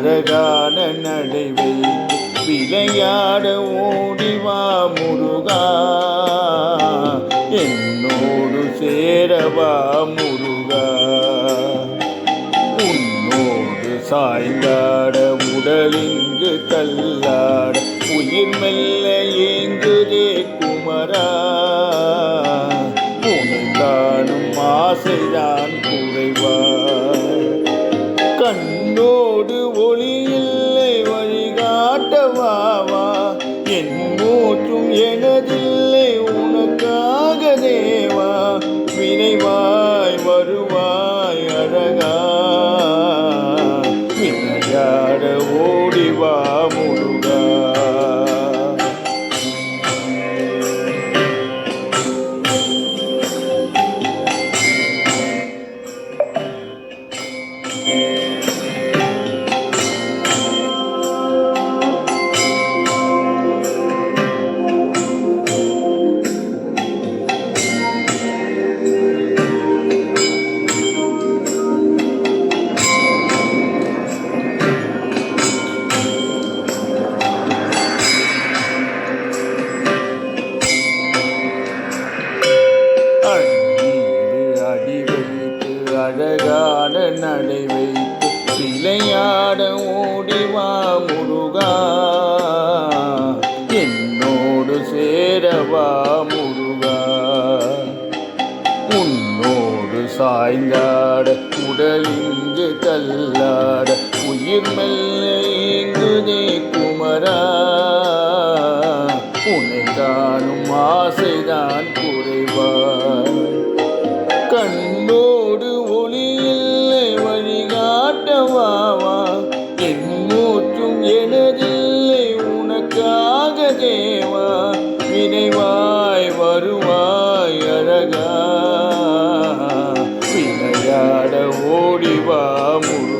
அழகான நடை விளையாட ஓடிவா முருகா. என்னோடு சேரவா முருகா. உன்னோடு சாய்ந்தாட உடலிங்கு தள்ளாட உயிர் மெல்ல ஏங்குதே குமரா. உனை காணும் ஆசைதான் குறைவா. கண்ணோடு ஆண்டவாவா என் மூச்சும் எனதில்லை உனக்காக தேவா. விரைவாய் வருவாய் அழகா. விளையாட ஓடிவாமோ வைத்து நடை வைத்து சிலையாட ஓடிவா முருகா. என்னோடு சேரவா முருகா. உன்னோடு சாய்ந்தாட உடலிங்கு தள்ளாட உயிர் மெல்ல இங்குதே குமரா. உன்னை காணும் ஆசைதான் குறைவாய் ஓடிவா முருகா.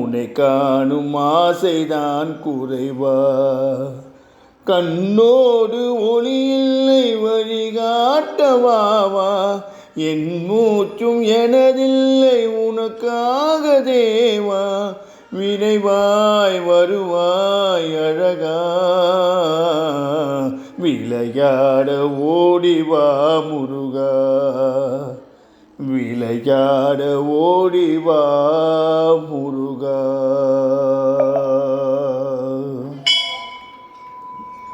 உன்னை காணும் ஆசைதான் குறைவா. கண்ணோடு ஒளி இல்லை வழிகாட்டவாவா. என் மூச்சும் எனதில்லை உனக்காக தேவா. விரைவாய் வருவாய் அழகா. விளையாட ஓடிவா முருகா. விளையாட ஓடிவா